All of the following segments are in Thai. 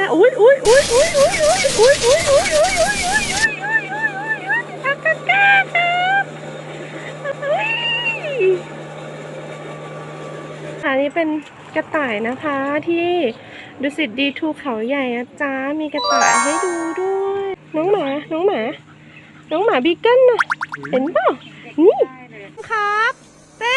นะอุ้ยอุ้ยอุ้ยอุ้ยอุ้ยอุ้ยอุ้ยอุ้ยอุ้ยอุ้ยอุ้ยอุ้ยอุ้ยอุ้ยอุ้ยอุ้ยกากากาครับอุ้ยอันนี้เป็นกระต่ายนะคะที่ดุสิตดีทูเขาใหญ่นะจ๊ะมีกระต่ายให้ดูด้วย น้องหมา น้องหมา น้องหมาบีเกิลน่ะเห็นเปล่านี่ครับเต้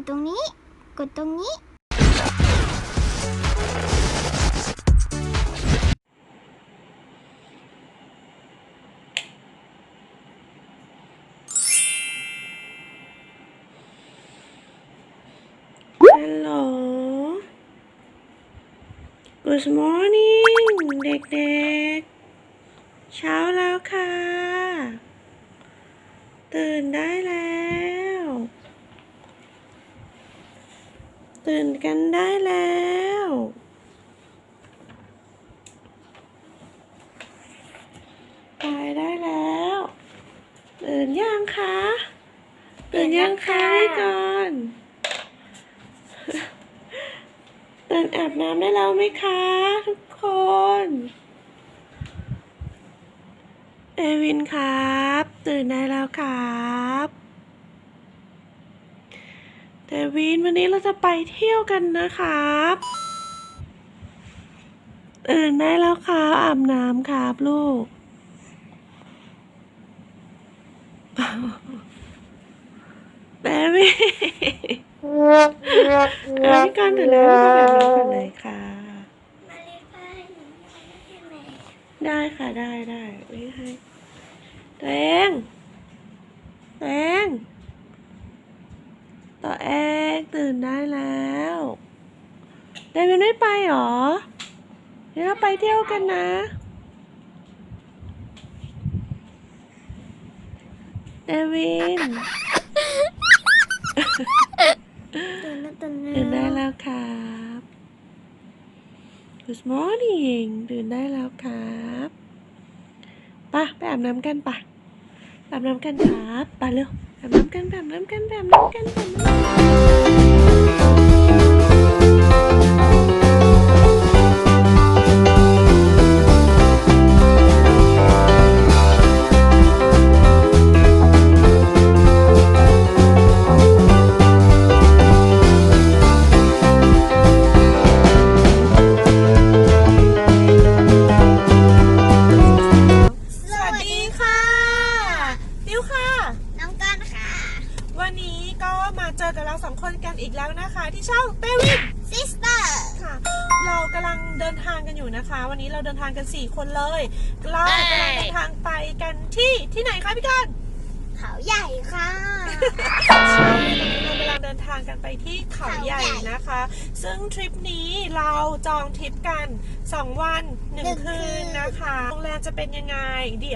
ดตรงนี้ กดตรงนี้ฮัลโหล Good morning เด็กๆ เช้าแล้วค่ะ ตื่นได้แล้ว ตื่นกันได้แล้ว ตายได้แล้ว ตื่นยังคะ ตื่นยังคะพี่ก่อนตื่นอาบน้ำได้แล้วไหมคะ ทุกคน เอวินครับ ตื่นได้แล้วครับ เอวินวันนี้เราจะไปเที่ยวกันนะครับตื่นได้แล้วครับอาบน้ำครับลูกเอวินเอาพี่ก่อนตื่นแล้วพี่ก่อนแบบน้ก่อนเลยค่ะ ได้ค่ะได้ได้ไม่ให้ตัวเองตัวเอง ตัวเองตื่นได้แล้วเดวินไม่ไปหรอเดี๋ยวเราไปเที่ยวกันนะเดวินตื่นแล้วตื่นตื่นได้แล้วแล้วครับ Good morning ตื่นได้แล้วครับไปะไปอาบน้ำกันปะไปอาบน้ำกันครับไปเร็ว แบบน้ำกันแบบน้ำกันแบบน้ำกันแบบน้ำกัน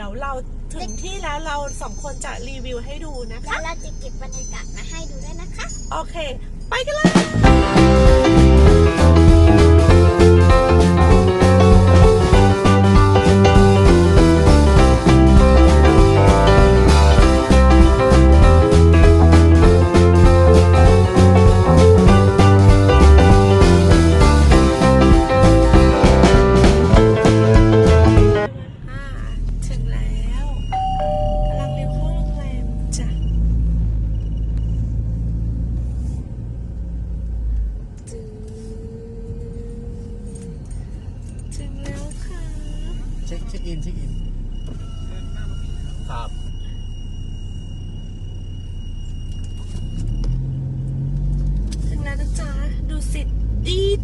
ยวเราถึงที่แล้วเราสองคนจะรีวิวให้ดูนะแล้คะวเราจะเก็บบรรยากาศมาให้ดูด้วยนะคะ โอเค ไปกันเลย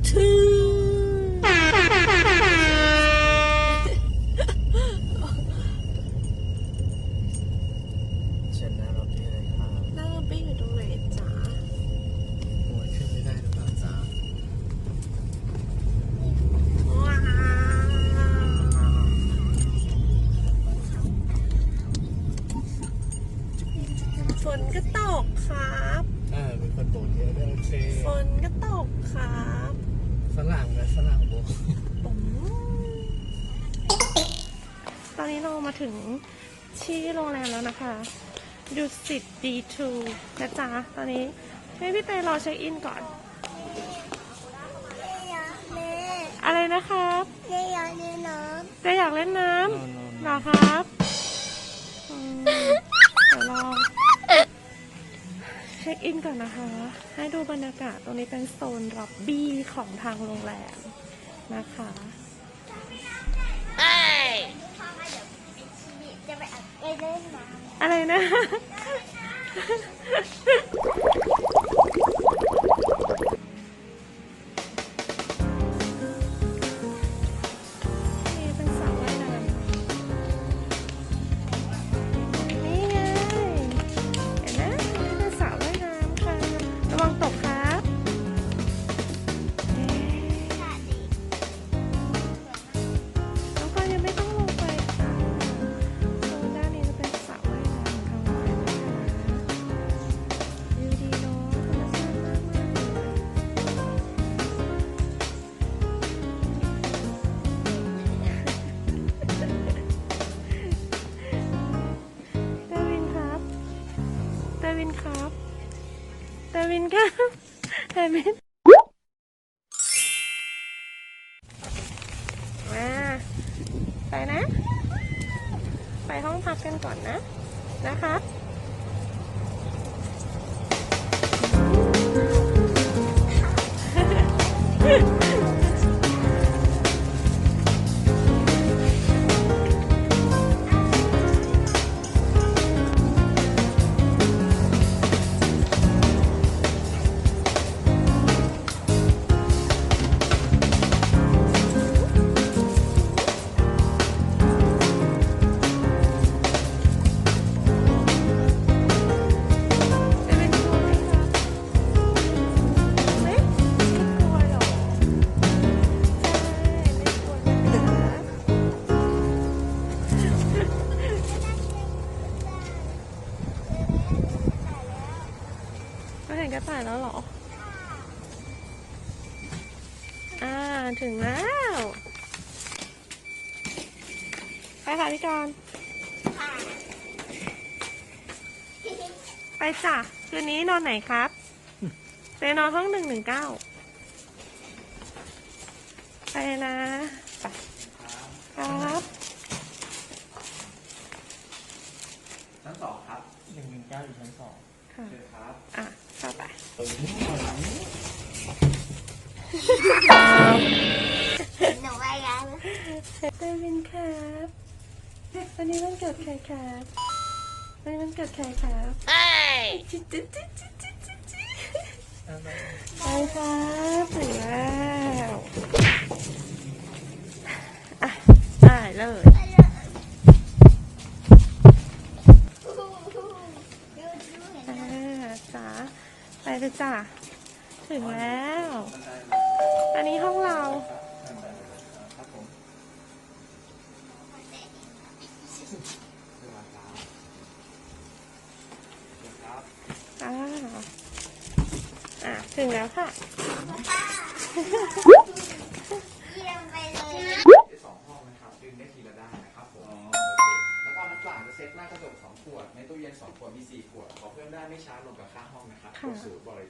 too. ดูสิต D2 นะจ๊ะ ตอนนี้ให้พี่เตรอเช็คอินก่อนแม่อะไรนะครับแม่อยากเล่นน้เตอยากเล่นน้นอนำเหรอครับอืมเดี๋ยวลองเช็คอินก่อนนะคะ ให้ดูบรรยากาศตรงนี้เป็นโซนรับบี้ของทางโรงแรมนะคะำจะไปอัดไปเล่นน้ำ อะไรนะ กันก่อนนะนะคะ แล้วเหรอ อ่า ถึงแล้ว ไปค่ะพี่กรณ์ไปจ้ะ คืนนี้นอนไหนครับเตนอนห้องหนึ่งหนึ่งเก้า ไปนะไปครับชั้นสองครับหนึ่งหนึ่งเก้าอยู่ชั้นสองค่ะ เชิญครับ อะเข้าไป หนูไปกันเตวินครับวันนี้วันเกิดใครครับวันนี้วันเกิดใครครับจิ๊ดจิ๊ดจิ๊ดจิ๊ดจิ๊ดจิ๊ดจิ๊ดไปครับถึงแล้ว อะได้เลย อ่าจ้าไปเลย จ้าถึงแล้ว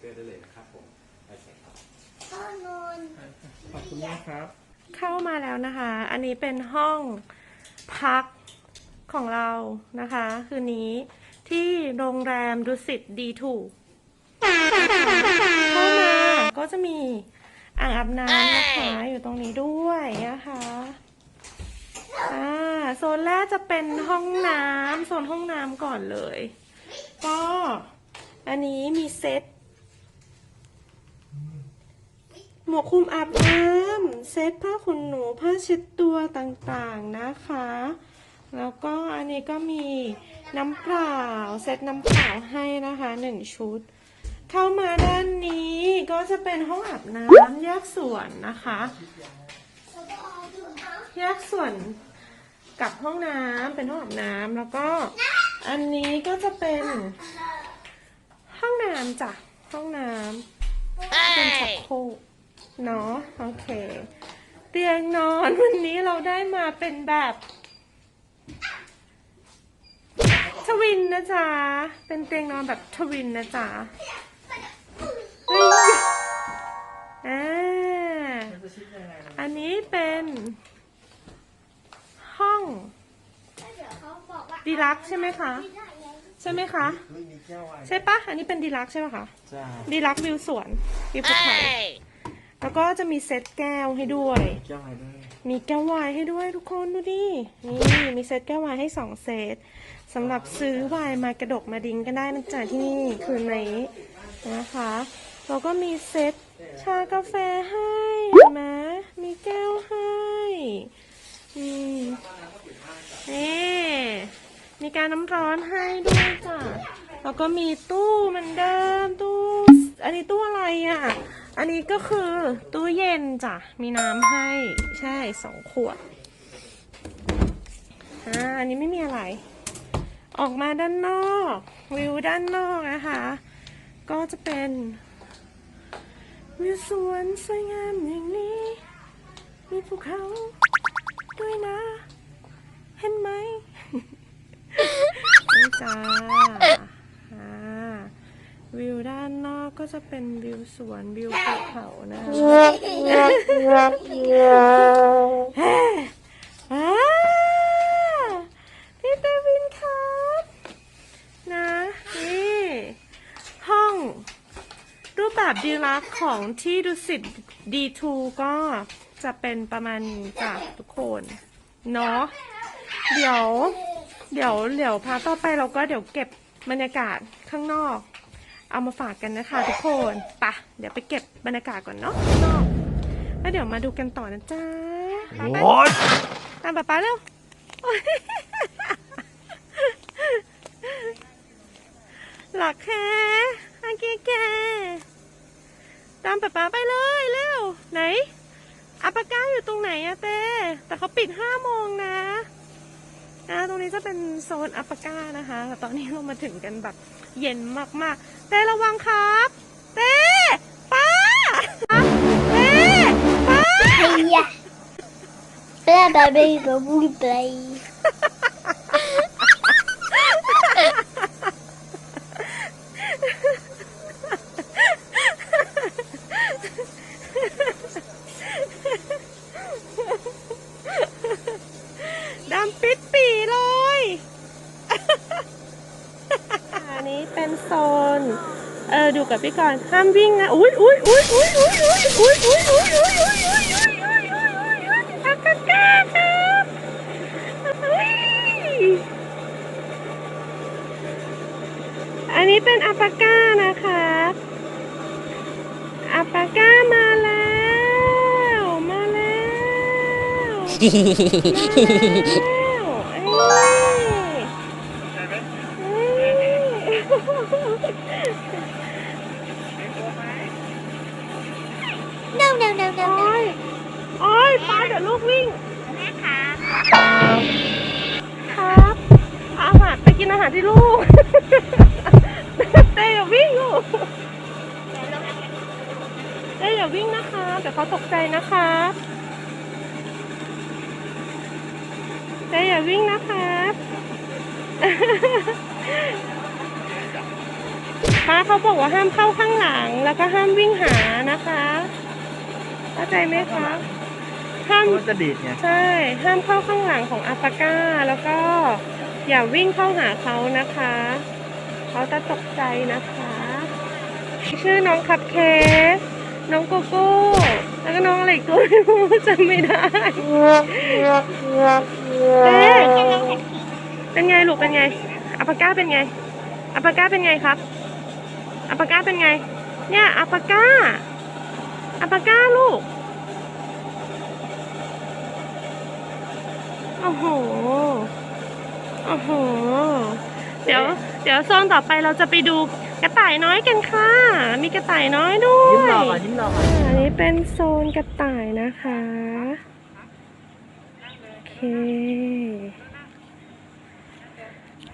เตอร์ได้เลยนะครับผมโอเคครับพ่อนอนขอบคุณมากครับ เข้ามาแล้วนะคะ อันนี้เป็นห้องพักของเรานะคะ คืนนี้ที่โรงแรมดุสิตดีถูกเข้ามาก็จะมีอ่างอาบน้ำนะคะอยู่ตรงนี้ด้วยนะคะอ่าโซนแรกจะเป็นห้องน้ำโซนห้องน้ำก่อนเลย ก็อันนี้มีเซ็ต หมวกคลุมอาบน้ำเซ็ตผ้าขนหนูผ้าเช็ดตัวต่างๆนะคะ แล้วก็อันนี้ก็มีน้ำเปล่าเซ็ตน้ำเปล่าให้นะคะหนึ่งชุด เข้ามาด้านนี้ก็จะเป็นห้องอาบน้ำแยกส่วนนะคะ แยกส่วนกับห้องน้ำเป็นห้องอาบน้ำแล้วก็อันนี้ก็จะเป็น ห้องน้ำจ้ะห้องน้ำเป็นชักโครก เนาะโอเค เตียงนอนวันนี้เราได้มาเป็นแบบทวินนะจ๊ะ เป็นเตียงนอนแบบทวินนะจ๊ะเฮ้ยอ่ามันจะชิดยังไงนะอันนี้เป็นห้องเดี๋ยวเขาบอกว่าดีลักซ์ใช่ไหมคะ ใช่ไหมคะเฮ้ยมีแก้วไวน์ใช่ปะอันนี้เป็นดีลักซ์ใช่ไหมคะจ้าดีลักซ์วิวสวนวิวภูเขา แล้วก็จะมีเซตแก้วให้ด้วย แก้วไวน์ด้วยมีแก้ววายให้ด้วยทุกคนดูดิ นี่มีเซตแก้ววายให้สองเซตสำหรับซื้อวายมากระดกมาดิ้งกันได้นะจ๊ะที่นี่คืนนี้นะคะแล้วก็มีเซตชากาแฟให้เห็นไหมมีแก้วให้อืมนี่มีการน้ำร้อนให้ด้วยจ้ะแล้วก็มีตู้เหมือนเดิมตู้ อันนี้ตู้อะไรอะ อันนี้ก็คือตู้เย็นจ้ะ มีน้ำให้ ใช่สองขวด อ่า อันนี้ไม่มีอะไร ออกมาด้านนอก วิวด้านนอกนะคะ ก็จะเป็นวิวสวนสวยงามอย่างนี้ มีภูเขาด้วยนะ เห็นไหม จ้า วิวด้านนอ ก็จะเป็นวิวสวนวิวภูเขานะคะเฮ้ว้าพี่เตวินครับนะนี่ห้อง รูปแบบดีลักของที่ดุสิต D2 ก็จะเป็นประมาณนี้จ้ะทุกคนเนาะเดี๋ยว เดี๋ยวเดี๋ยวพาต่อไปเราก็เดี๋ยวเก็บบรรยากาศข้างนอก เอามาฝากกันนะคะทุกคนไปะเดี๋ยวไปเก็บบรรยากาศก่อนเนาะข้างนอกแล้วเดี๋ยวมาดูกันต่อนะจ๊ะไปไปตามป๊าป๊าเร็วโอ๊ยหลักแค่อาเกแกตามป๊าป๊าไปเลยเร็วไหนอาปาก้าอยู่ตรงไหนอะเต้แต่เขาปิดห้าโมงนะ นะตรงนี้จะเป็นโซนอัปปก้านะคะแต่ตอนนี้เรามาถึงกันแบบเย็นมากๆ เต้ระวังครับ เต้ป้าเต้ป้า Play. Play, baby, baby, play. ดำปิดปีเลย อันนี้เป็นโซน เออดูกับพี่ก่อนห้ามวิ่งนะอุ้ยอุ้ยอุ้ยอุ้ยอุ้ยอุ้ยอุ้ยอุ้ยอุ้ยอุ้ยอุ้ยอุ้ยอุ้ยอุ้ยอุ้ยอุ้ยอากาศครับอุ้ยอันนี้เป็นอัปปาก้านะคะอัปปาก้ามาแล้ว มาแล้วารไปกินอาหารที่ลูก เต้อย่าวิ่งลูกเต้อย่าวิ่งนะคะเดี๋ยวเขาตกใจนะคะเต้อย่าวิ่งนะครับป้าเขาบอกว่าห้ามเข้าข้างหลังแล้วก็ห้ามวิ่งหานะคะเข้าใจไหมคะห้ามมันจะดีดไงใช่ ห้ามเข้าข้างหลังของอัปปาก้าแล้วก็ อย่าวิ่งเข้าหาเขานะคะ เขาจะตกใจนะคะ ชื่อน้องคัพเค้กน้องโกโก้ แล้วก็น้องอะไรกตัวไม่รู้จำไม่ได้เอ๊ะเป็นไงลูกเป็นไงอัปปาก้าเป็นไงอัปปาก้าเป็นไงครับอัปปาก้าเป็นไง เนี่ยอัปปาก้าอัปปาก้าลูก โอ้โห โอ้โห เดี๋ยว เดี๋ยวโซนต่อไปเราจะไปดูกระต่ายน้อยกันค่ะ มีกระต่ายน้อยด้วยยิ้มรอก่อนยิ้มรอก่อนอันนี้เป็นโซนกระต่ายนะคะ โอเค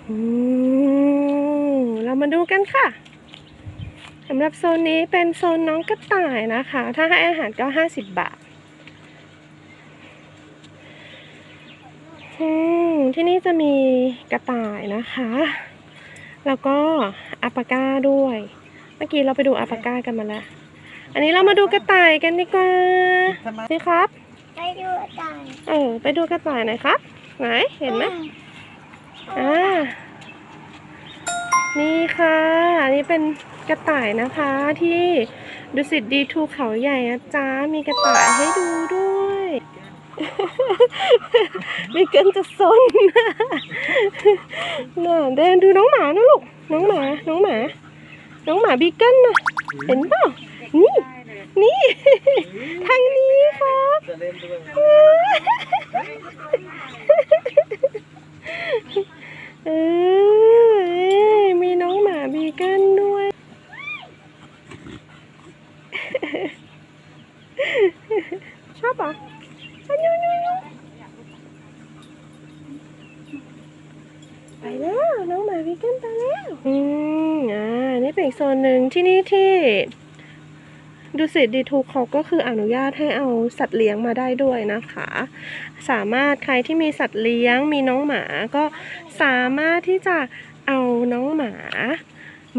อืมเรามาดูกันค่ะสำหรับโซนนี้เป็นโซนน้องกระต่ายนะคะ ถ้าให้อาหารก็ 50 บาท อืมที่นี่จะมีกระต่ายนะคะ แล้วก็อัปปาก้าด้วย เมื่อกี้เราไปดูอัปปาก้ากันมาแล้ว อันนี้เรามาดูกระต่ายกันดีกว่านี่ครับ ไปดูได้เออ ไปดูกระต่ายหน่อยครับ ไหน เห็นไหมอ่า นี่ค่ะ อันนี้เป็นกระต่ายนะคะที่ดุสิตดีทูเขาใหญ่นะจ๊ะ มีกระต่ายให้ดูด้วย มีเกินจะซนน่ะเดินดูน้องหมานะลูก น้องหมา น้องหมา น้องหมาบีเกิลนะเห็นเปล่า นี่ นี่ ทางนี้ครับจะเออมีน้องหมาบีเกิลด้วยชอบปะ ไปแล้วน้องหมาบีเกิลไปแล้วอืมอ่านี่เป็นอีกโซนหนึ่งที่นี่ที่ดูสิดีทูเขาก็คืออนุญาตให้เอาสัตว์เลี้ยงมาได้ด้วยนะคะ สามารถใครที่มีสัตว์เลี้ยงมีน้องหมาก็สามารถที่จะเอาน้องหมา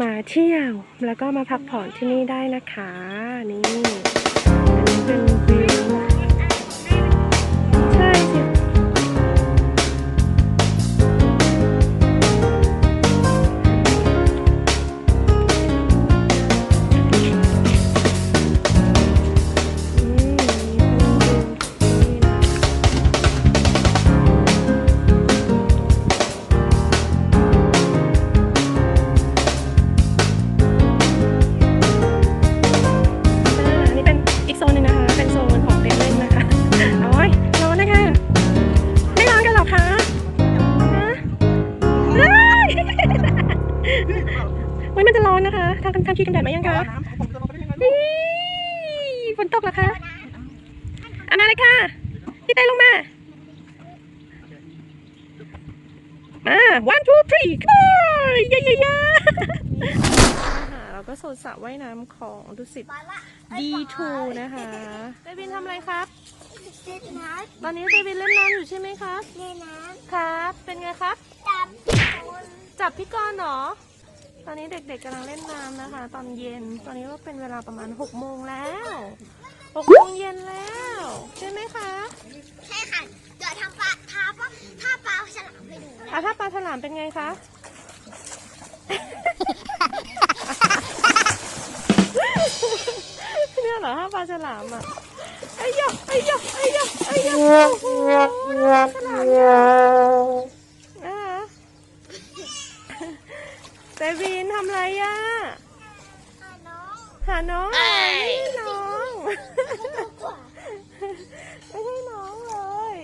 มาเที่ยว แล้วก็มาพักผ่อนที่นี่ได้นะคะ นี่อันนี้เป็น ว่ายน้ำของดุสิตบอลละ D2 นะคะเดวินทำอะไรครับ เล่นน้ตอนนี้เดวินเล่นน้ำอยู่ใช่ไหมครับำเล่นน้ครับ เป็นไงครับำจับคนจับพี่กรณ์เหรอ ตอนนี้เด็กๆกำลังเล่นน้ำนะคะ ตอนเย็น ตอนนี้ก็เป็นเวลาประมาณ6โมงแล้ว6โมงเย็นแล้ว ใช่ไหมคะใช่ค่ะเดี๋ยวทำปลาทาปลาถ้าปลาฉลามให้ดูนะอะถ้าปลาฉลามเป็นไงคะ เนี่ยเหรอถ้าปลาฉลามอะไอ้ยะไอ้ยะไอ้ยะไอ้ยะโอ้โหฉลามอะเซวินทำไรอะอะน้องหาน้องเหรอไม่ใช่น้องไม่ใช่น้องเลย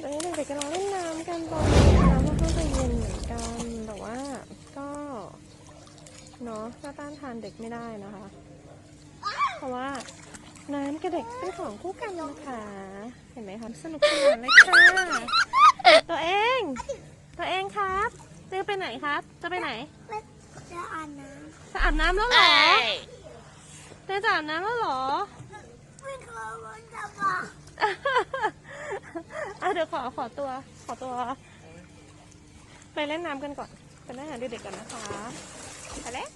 ตอนนี้เด็กๆกำลังเล่นน้ำกันตอนข้างจะเย็นเหมือนกัน แต่ว่าก็เนาะ ก็ต้านทานเด็กไม่ได้นะคะ เพราะว่าน้ำกับเด็กเป็นของคู่กันนะคะ เห็นไหมคะสนุกสนานเลยค่ะ ตัวเอง ตัวเองครับเจะไปไหนครับ จะไปไหน จะอ่านน้จะอาบน้ำแล้วเหรอเต้จะอาบน้ำแล้วเหรอำไม่เคยมันจะบอกอะเดี๋ยวขอขอตัวขอตัว ไปเล่นน้ำกันก่อนไปเล่นน้ำเด็กๆกันนะคะไปแล้ว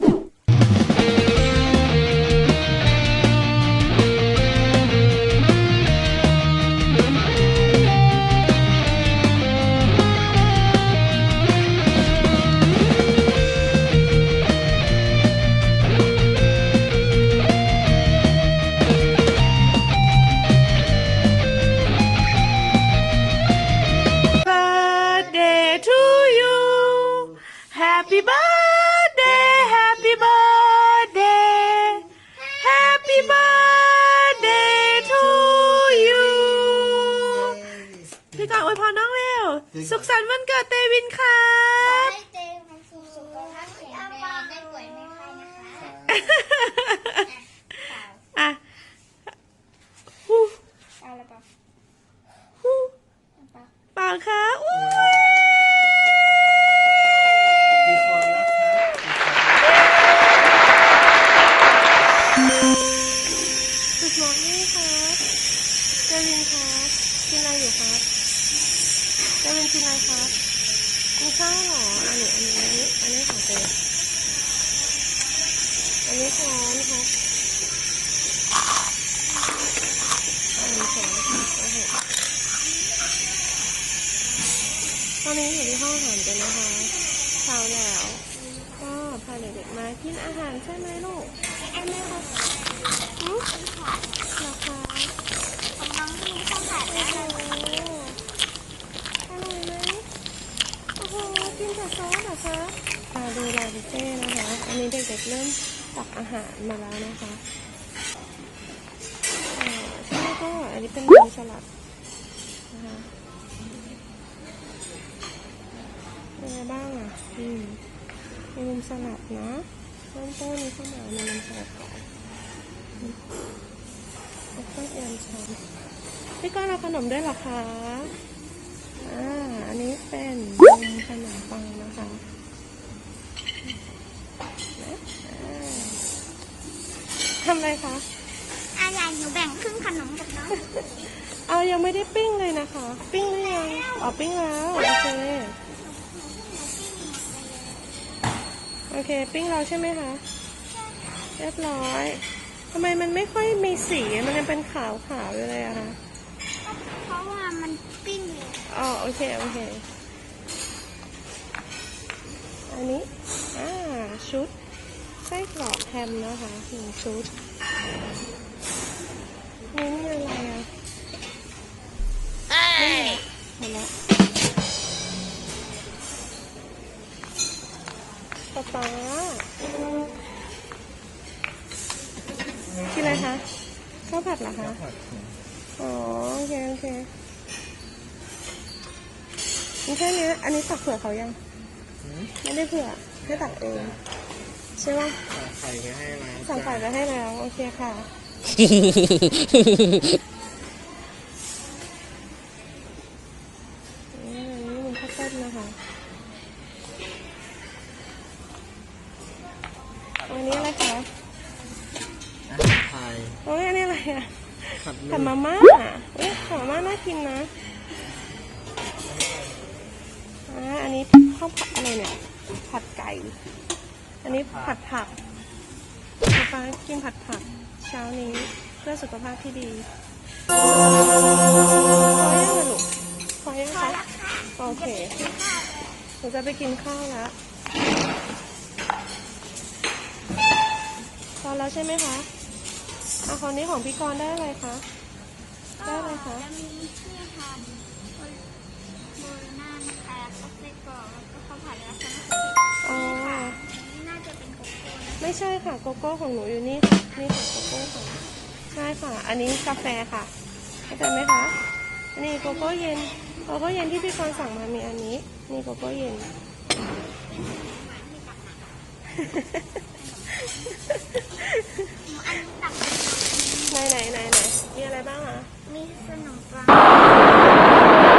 อาหารมาแล้วนะคะอ่าใช่ก็อันนี้เป็นมนูสลัดนะคะเป็นไงบ้างอะ อืมมีนมสลัดนะเริ่มต้นนี้เข้ามาในนมสลัดก่อนอืมแล้วก็เอียนช้อนพี่ก้อนเอาขนมด้วยหรอคะ อ่า อันนี้เป็นนมขนมปังนะคะนะอ่าทำ อะไรคะ อะไรหนูแบ่งครึ่งขนมกับน้องเอายังไม่ได้ปิ้งเลยนะคะ ปิ้งหรือยังอ๋อปิ้งแล้วโอเคโอเค ปิ้งแล้วใช่ไหมคะเรียบร้อยทำไมมันไม่ค่อยมีสีมันยังเป็นขาวขาวๆอยู่เลยอะคะเพราะว่ามันปิ้งเลยอ๋อโอเคโอเคอันนี้อ่าชุดไส้กรอกแฮมนะคะหนึ่งชุด นี่นี่อะไรอะไม่หมดละป๊าป๊ากินอะไรคะข้าวผัดเหรอคะอ๋อโอเคโอเคมีแค่นี้อันนี้ตักเผื่อเขายัง ไม่ได้เผื่อให้ตักเอง ใช่ป่ะไข่ไปให้มาสั่งไข่ไปให้แล้ว โอเคค่ะ อืมอันนี้มันข้าวต้มนะคะอันนี้อะไรคะ ไข่ โอ้ยอันนี้อะไรอะ ผัด ผัดมาม่าเอ้ยผัดมาม่าน่ากินนะอ่าอันนี้ข้าวผัดอะไรเนี่ย ผัดไก่ อันนี้ผัดผักป๊าป๊ากินผัดผัก เช้านี้เพื่อสุขภาพ ที่ดีพอยังอะลูกพอยังคะโอเคหนูจะไปกินข้าวแล้วพอแล้วใช่ไหมคะอาคราวนี้ของพี่กรณ์ได้อะไรคะ ได้เลยคะ จะมีที่ทำโบโลน่านะคะก็ไส้กรอกแล้วก็ข้าวผัดแล้วก็มะเขือเทศอ๋อ นี่น่าจะเป็นโกโก้นะ ไม่ใช่ค่ะ โกโก้ของหนูอยู่นี่ค่ะนี่ค่ะโกโก้ค่ะ ใช่ค่ะ อันนี้กาแฟค่ะเข้าใจไหมคะนี่โกโก้เย็น โกโก้เย็นที่พี่กรสั่งมามีอันนี้ นี่โกโก้เย็น ไหนไหนไหนไหนมีอะไรบ้างอะ มีขนมปัง